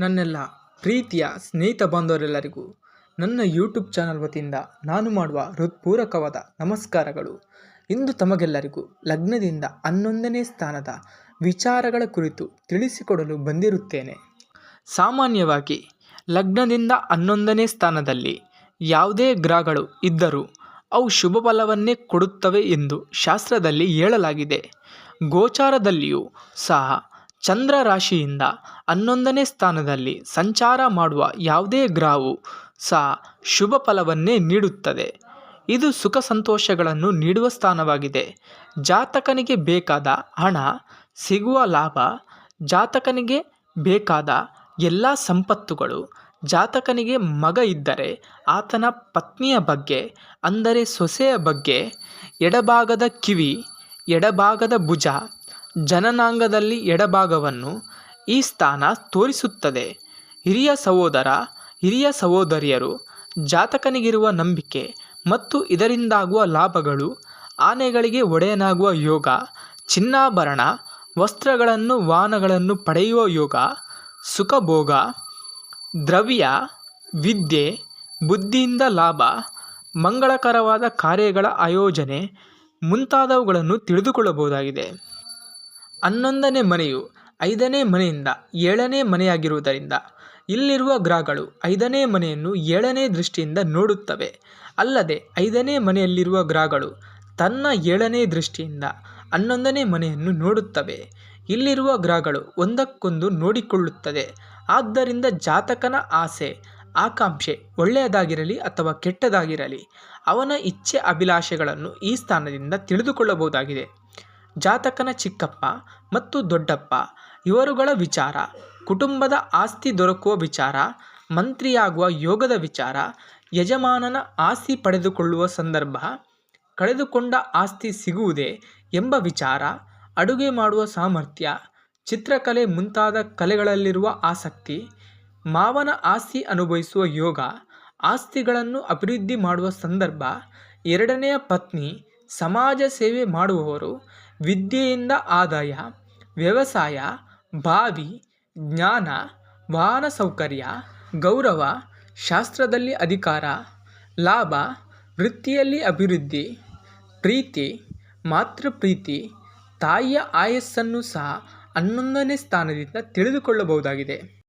ನನ್ನೆಲ್ಲ ಪ್ರೀತಿಯ ಸ್ನೇಹಿತ ಬಾಂಧವರೆಲ್ಲರಿಗೂ ನನ್ನ ಯೂಟ್ಯೂಬ್ ಚಾನಲ್ ವತಿಯಿಂದ ನಾನು ಮಾಡುವ ಹೃತ್ಪೂರ್ವಕವಾದ ನಮಸ್ಕಾರಗಳು. ಇಂದು ತಮಗೆಲ್ಲರಿಗೂ ಲಗ್ನದಿಂದ ಹನ್ನೊಂದನೇ ಸ್ಥಾನದ ವಿಚಾರಗಳ ಕುರಿತು ತಿಳಿಸಿಕೊಡಲು ಬಂದಿರುತ್ತೇನೆ. ಸಾಮಾನ್ಯವಾಗಿ ಲಗ್ನದಿಂದ ಹನ್ನೊಂದನೇ ಸ್ಥಾನದಲ್ಲಿ ಯಾವುದೇ ಗ್ರಹಗಳು ಇದ್ದರೂ ಅವು ಶುಭ ಫಲವನ್ನೇ ಕೊಡುತ್ತವೆ ಎಂದು ಶಾಸ್ತ್ರದಲ್ಲಿ ಹೇಳಲಾಗಿದೆ. ಗೋಚಾರದಲ್ಲಿಯೂ ಸಹ ಚಂದ್ರ ರಾಶಿಯಿಂದ ಹನ್ನೊಂದನೇ ಸ್ಥಾನದಲ್ಲಿ ಸಂಚಾರ ಮಾಡುವ ಯಾವುದೇ ಗ್ರಹವು ಸಹ ಶುಭ ಫಲವನ್ನೇ ನೀಡುತ್ತದೆ. ಇದು ಸುಖ ಸಂತೋಷಗಳನ್ನು ನೀಡುವ ಸ್ಥಾನವಾಗಿದೆ. ಜಾತಕನಿಗೆ ಬೇಕಾದ ಹಣ, ಸಿಗುವ ಲಾಭ, ಜಾತಕನಿಗೆ ಬೇಕಾದ ಎಲ್ಲ ಸಂಪತ್ತುಗಳು, ಜಾತಕನಿಗೆ ಮಗ ಇದ್ದರೆ ಆತನ ಪತ್ನಿಯ ಬಗ್ಗೆ, ಅಂದರೆ ಸೊಸೆಯ ಬಗ್ಗೆ, ಎಡಭಾಗದ ಕಿವಿ, ಎಡಭಾಗದ ಭುಜ ಜನನಾಂಗದಲ್ಲಿ ಎಡಭಾಗವನ್ನು ಈ ಸ್ಥಾನ ತೋರಿಸುತ್ತದೆ. ಹಿರಿಯ ಸಹೋದರ, ಹಿರಿಯ ಸಹೋದರಿಯರು, ಜಾತಕನಿಗಿರುವ ನಂಬಿಕೆ ಮತ್ತು ಇದರಿಂದಾಗುವ ಲಾಭಗಳು, ಆನೆಗಳಿಗೆ ಒಡೆಯನಾಗುವ ಯೋಗ, ಚಿನ್ನಾಭರಣ, ವಸ್ತ್ರಗಳನ್ನು, ವಾಹನಗಳನ್ನು ಪಡೆಯುವ ಯೋಗ, ಸುಖಭೋಗ, ದ್ರವ್ಯ, ವಿದ್ಯೆ, ಬುದ್ಧಿಯಿಂದ ಲಾಭ, ಮಂಗಳಕರವಾದ ಕಾರ್ಯಗಳ ಆಯೋಜನೆ ಮುಂತಾದವುಗಳನ್ನು ತಿಳಿದುಕೊಳ್ಳಬಹುದಾಗಿದೆ. ಹನ್ನೊಂದನೇ ಮನೆಯು ಐದನೇ ಮನೆಯಿಂದ ಏಳನೇ ಮನೆಯಾಗಿರುವುದರಿಂದ ಇಲ್ಲಿರುವ ಗ್ರಹಗಳು ಐದನೇ ಮನೆಯನ್ನು ಏಳನೇ ದೃಷ್ಟಿಯಿಂದ ನೋಡುತ್ತವೆ. ಅಲ್ಲದೆ ಐದನೇ ಮನೆಯಲ್ಲಿರುವ ಗ್ರಹಗಳು ತನ್ನ ಏಳನೇ ದೃಷ್ಟಿಯಿಂದ ಹನ್ನೊಂದನೇ ಮನೆಯನ್ನು ನೋಡುತ್ತವೆ. ಇಲ್ಲಿರುವ ಗ್ರಹಗಳು ಒಂದಕ್ಕೊಂದು ನೋಡಿಕೊಳ್ಳುತ್ತದೆ. ಆದ್ದರಿಂದ ಜಾತಕನ ಆಸೆ, ಆಕಾಂಕ್ಷೆ ಒಳ್ಳೆಯದಾಗಿರಲಿ ಅಥವಾ ಕೆಟ್ಟದಾಗಿರಲಿ ಅವನ ಇಚ್ಛೆ ಅಭಿಲಾಷೆಗಳನ್ನು ಈ ಸ್ಥಾನದಿಂದ ತಿಳಿದುಕೊಳ್ಳಬಹುದಾಗಿದೆ. ಜಾತಕನ ಚಿಕ್ಕಪ್ಪ ಮತ್ತು ದೊಡ್ಡಪ್ಪ. ಇವರುಗಳ ವಿಚಾರ, ಕುಟುಂಬದ ಆಸ್ತಿ ದೊರಕುವ ವಿಚಾರ, ಮಂತ್ರಿಯಾಗುವ ಯೋಗದ ವಿಚಾರ, ಯಜಮಾನನ ಆಸ್ತಿ ಪಡೆದುಕೊಳ್ಳುವ ಸಂದರ್ಭ, ಕಳೆದುಕೊಂಡ ಆಸ್ತಿ ಸಿಗುವುದೇ ಎಂಬ ವಿಚಾರ, ಅಡುಗೆ ಮಾಡುವ ಸಾಮರ್ಥ್ಯ, ಚಿತ್ರಕಲೆ ಮುಂತಾದ ಕಲೆಗಳಲ್ಲಿರುವ ಆಸಕ್ತಿ, ಮಾವನ ಆಸ್ತಿ ಅನುಭವಿಸುವ ಯೋಗ, ಆಸ್ತಿಗಳನ್ನು ಅಭಿವೃದ್ಧಿ ಮಾಡುವ ಸಂದರ್ಭ, ಎರಡನೆಯ ಪತ್ನಿ, ಸಮಾಜ ಸೇವೆ ಮಾಡುವವರು ವಿದ್ಯೆಯಿಂದ ಆದಾಯ, ವ್ಯವಸಾಯ, ಬಾವಿ, ಜ್ಞಾನ, ವಾಹನ ಸೌಕರ್ಯ, ಗೌರವ, ಶಾಸ್ತ್ರದಲ್ಲಿ ಅಧಿಕಾರ, ಲಾಭ, ವೃತ್ತಿಯಲ್ಲಿ ಅಭಿವೃದ್ಧಿ, ಪ್ರೀತಿ, ಮಾತೃಪ್ರೀತಿ, ತಾಯಿಯ ಆಯಸ್ಸನ್ನು ಸಹ ಹನ್ನೊಂದನೇ ಸ್ಥಾನದಿಂದ ತಿಳಿದುಕೊಳ್ಳಬಹುದಾಗಿದೆ.